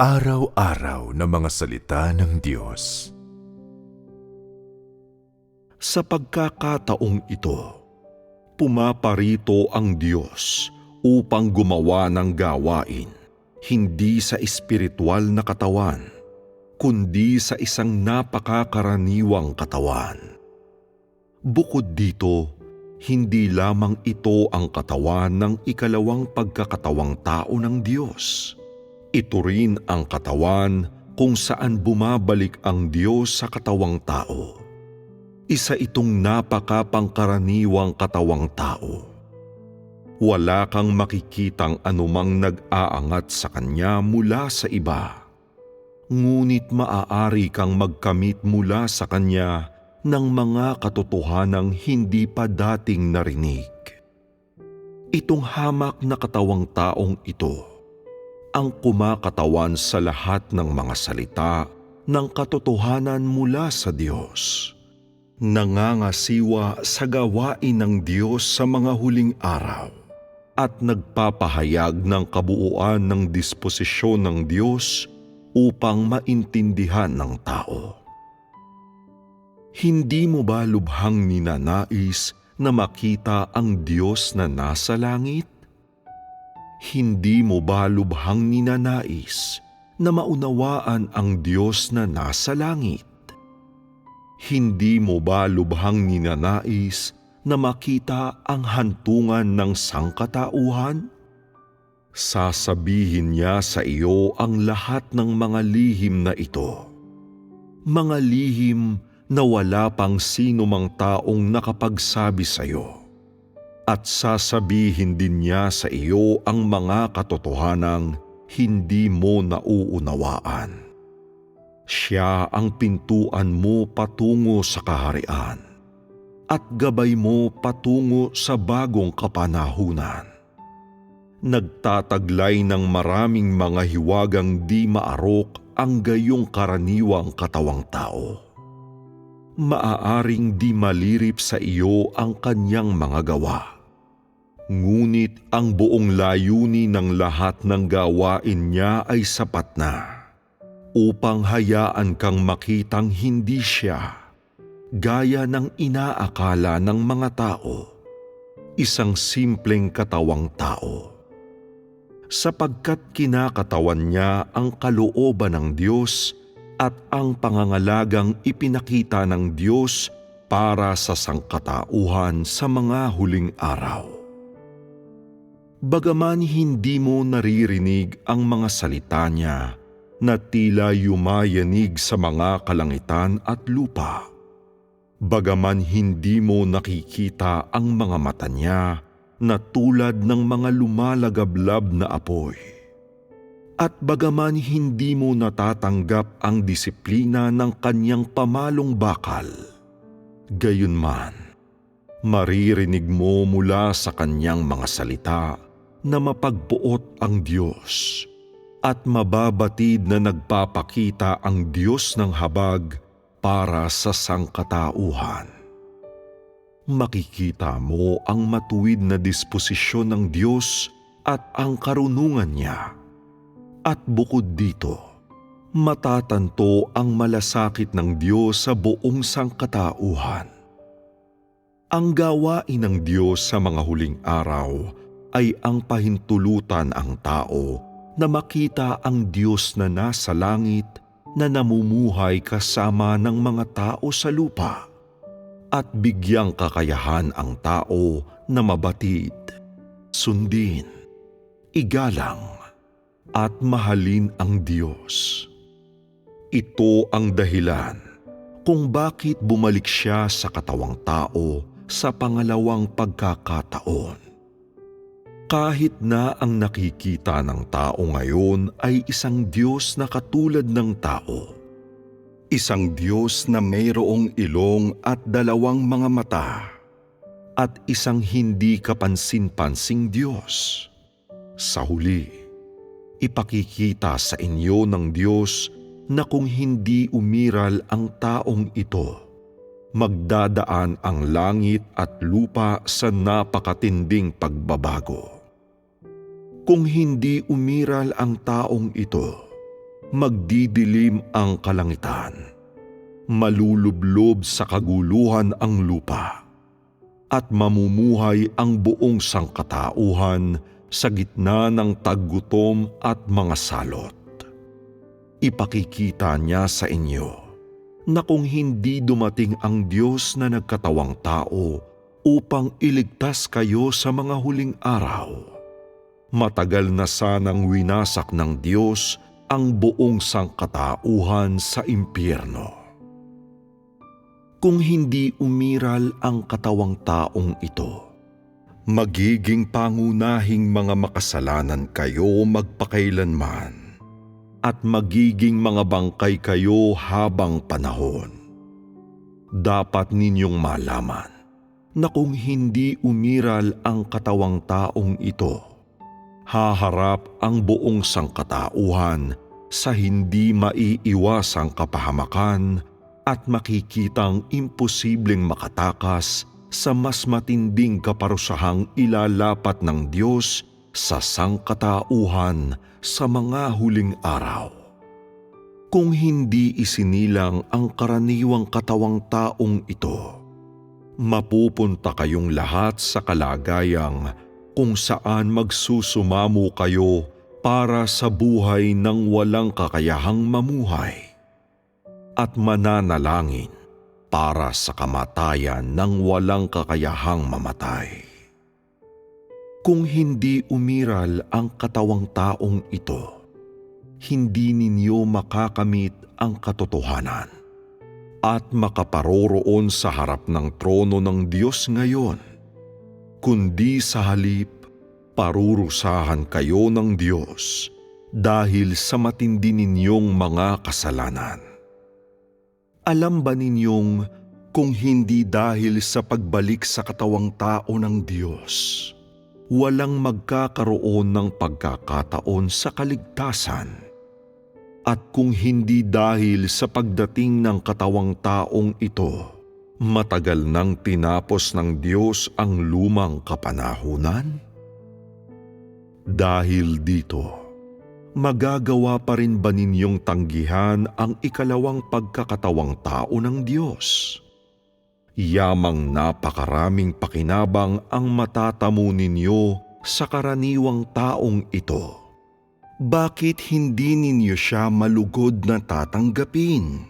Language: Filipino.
Pang-araw-araw na mga salita ng Diyos. Sa pagkakataong ito, pumaparito ang Diyos upang gumawa ng gawain, hindi sa espiritual na katawan, kundi sa isang napakakaraniwang katawan. Bukod dito, hindi lamang ito ang katawan ng ikalawang pagkakatawang tao ng Diyos. Ito rin ang katawan kung saan bumabalik ang Diyos sa katawang tao. Isa itong napakapangkaraniwang katawang tao. Wala kang makikitang anumang nag-aangat sa kanya mula sa iba. Ngunit maaari kang magkamit mula sa kanya ng mga katotohanang hindi pa dating narinig. Itong hamak na katawang taong ito ang kumakatawan sa lahat ng mga salita ng katotohanan mula sa Diyos. Nangangasiwa sa gawain ng Diyos sa mga huling araw at nagpapahayag ng kabuuan ng disposisyon ng Diyos upang maintindihan ng tao. Hindi mo ba lubhang ninanais na makita ang Diyos na nasa langit? Hindi mo ba lubhang ninanais na maunawaan ang Diyos na nasa langit? Hindi mo ba lubhang ninanais na makita ang hantungan ng sangkatauhan? Sasabihin niya sa iyo ang lahat ng mga lihim na ito. Mga lihim na wala pang sino mang taong nakapagsabi sa iyo at sasabihin din niya sa iyo ang mga katotohanang hindi mo nauunawaan. Siya ang pintuan mo patungo sa kaharian at gabay mo patungo sa bagong kapanahunan. Nagtataglay ng maraming mga hiwagang di maarok ang gayong karaniwang katawang tao. Maaaring di malirip sa iyo ang kanyang mga gawa Ngunit ang buong layunin ng lahat ng gawain niya ay sapat na upang hayaan kang makitang hindi siya gaya ng inaakala ng mga tao, isang simpleng katawang tao. Sapagkat kinakatawan niya ang kalooban ng Diyos at ang pangangalagang ipinakita ng Diyos para sa sangkatauhan sa mga huling araw. Bagaman hindi mo naririnig ang mga salita niya na tila yumayanig sa mga kalangitan at lupa. Bagaman hindi mo nakikita ang mga mata niya na tulad ng mga lumalagablab na apoy. At bagaman hindi mo natatanggap ang disiplina ng kanyang pamalong bakal, gayunman, maririnig mo mula sa kanyang mga salita na mapagbuot ang Diyos at mababatid na nagpapakita ang Diyos ng habag para sa sangkatauhan. Makikita mo ang matuwid na disposisyon ng Diyos at ang karunungan niya. At bukod dito, matatanto ang malasakit ng Diyos sa buong sangkatauhan. Ang gawain ng Diyos sa mga huling araw ay ang pahintulutan ang tao na makita ang Diyos na nasa langit na namumuhay kasama ng mga tao sa lupa at bigyang kakayahan ang tao na mabatid, sundin, igalang at mahalin ang Diyos. Ito ang dahilan kung bakit bumalik siya sa katawang tao sa pangalawang pagkakataon kahit na ang nakikita ng tao ngayon ay isang Diyos na katulad ng tao. Isang Diyos na mayroong ilong at dalawang mga mata. At isang hindi kapansin-pansing Diyos. Sa huli, ipakikita sa inyo ng Diyos na kung hindi umiral ang taong ito, magdadaan ang langit at lupa sa napakatinding pagbabago kung hindi umiral ang taong ito, magdidilim ang kalangitan. Malulublob sa kaguluhan ang lupa at mamumuhay ang buong sangkatauhan sa gitna ng taggutom at mga salot. Ipakikita niya sa inyo na kung hindi dumating ang Diyos na nagkatawang tao upang iligtas kayo sa mga huling araw, matagal na sanang winasak ng Diyos ang buong sangkatauhan sa impyerno kung hindi umiral ang katawang taong ito. Magiging pangunahing mga makasalanan kayo magpakailanman at magiging mga bangkay kayo habang panahon. Dapat ninyong malaman na kung hindi umiral ang katawang taong ito, haharap ang buong sangkatauhan sa hindi maiiwasang kapahamakan at makikitang imposibleng makatakas sa mas matinding kaparusahang ilalapat ng Diyos sa sangkatauhan sa mga huling araw. Kung hindi isinilang ang karaniwang katawang taong ito, mapupunta kayong lahat sa kalagayang kung saan magsusumamo kayo para sa buhay ng walang kakayahang mamuhay at mananalangin para sa kamatayan ng walang kakayahang mamatay. Kung hindi umiral ang katawang taong ito, hindi ninyo makakamit ang katotohanan at makaparoroon sa harap ng trono ng Diyos ngayon, kundi sa halip parurusahan kayo ng Diyos dahil sa matindi ninyong mga kasalanan. Alam ba ninyong kung hindi dahil sa pagbalik sa katawang tao ng Diyos, walang magkakaroon ng pagkakataon sa kaligtasan? At kung hindi dahil sa pagdating ng katawang taong ito, matagal nang tinapos ng Diyos ang lumang kapanahunan? Dahil dito, magagawa pa rin ba ninyong tanggihan ang ikalawang pagkakatawang tao ng Diyos? Yamang napakaraming pakinabang ang matatamo ninyo sa karaniwang taong ito. Bakit hindi ninyo siya malugod na tatanggapin?